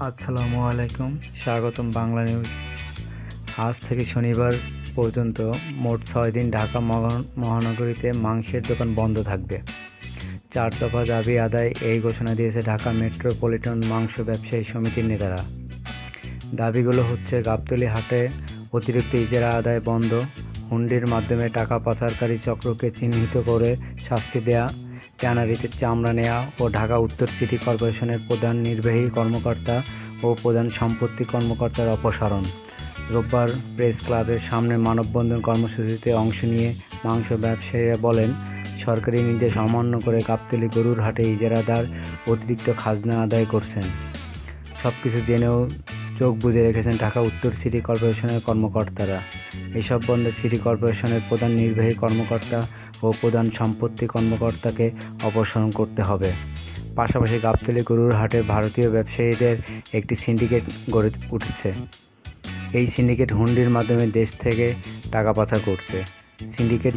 আসসালামু আলাইকুম স্বাগতম বাংলা নিউজ। আজ থেকে শনিবার পর্যন্ত মোট ছয় দিন ঢাকা মহা- মহানগরীতে মাংসের দোকান বন্ধ থাকবে। চার দফা দাবি আদায় এই ঘোষণা দিয়েছে ঢাকা মেট্রোপলিটন মাংস ব্যবসায়ী সমিতির নেতারা। দাবিগুলো হচ্ছে গাবতলি হাটে অতিরিক্ত ইজারা আদায় বন্ধ, হুন্ডির মাধ্যমে টাকা পাচারকারী চক্রকে চিহ্নিত করে শাস্তি দেয়া ট্যানারিতে চামড়া নেওয়া ও ঢাকা উত্তর সিটি কর্পোরেশনের প্রধান নির্বাহী কর্মকর্তা ও প্রধান সম্পত্তি কর্মকর্তার অপসারণ। রোববার প্রেস ক্লাবের সামনে মানববন্ধন কর্মসূচিতে অংশ নিয়ে মাংস ব্যবসায়ীরা বলেন, সরকারি নির্দেশ অমান্য করে গাবতলি গরুর হাটে ইজারাদার অতিরিক্ত খাজনা আদায় করছেন। সব কিছু জেনেও চোখ বুজে রেখেছেন ঢাকা উত্তর সিটি কর্পোরেশনের কর্মকর্তারা। এসব বন্ধে সিটি কর্পোরেশনের প্রধান নির্বাহী কর্মকর্তা ও প্রধান সম্পত্তি কর্মকর্তাকে অপসারণ করতে হবে। পাশাপাশি গাবতলী গরুর হাটে ভারতীয় ব্যবসায়ীদের একটি সিন্ডিকেট গড়ে উঠেছে। এই সিন্ডিকেট হুন্ডির মাধ্যমে দেশ থেকে টাকা পাচার করছে। সিন্ডিকেট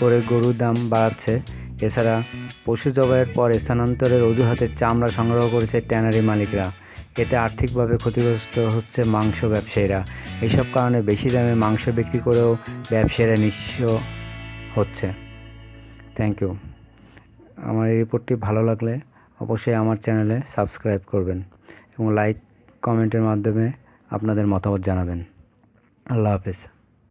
করে গরুর দাম বাড়াচ্ছে। এছাড়া পশু জবাইয়ের পর স্থানান্তরের অজুহাতে চামড়া সংগ্রহ করেছে ট্যানারি মালিকরা। এতে আর্থিকভাবে ক্ষতিগ্রস্ত হচ্ছে মাংস ব্যবসায়ীরা। এইসব কারণে বেশি দামে মাংস বিক্রি করেও ব্যবসায়ীরা নিঃস্ব হচ্ছে। থ্যাংক ইউ আমার এই রিপোর্টটি ভালো লাগলে অবশ্যই আমার চ্যানেলে সাবস্ক্রাইব করবেন এবং লাইক কমেন্টের মাধ্যমে আপনাদের মতামত জানাবেন। আল্লাহ হাফেজ।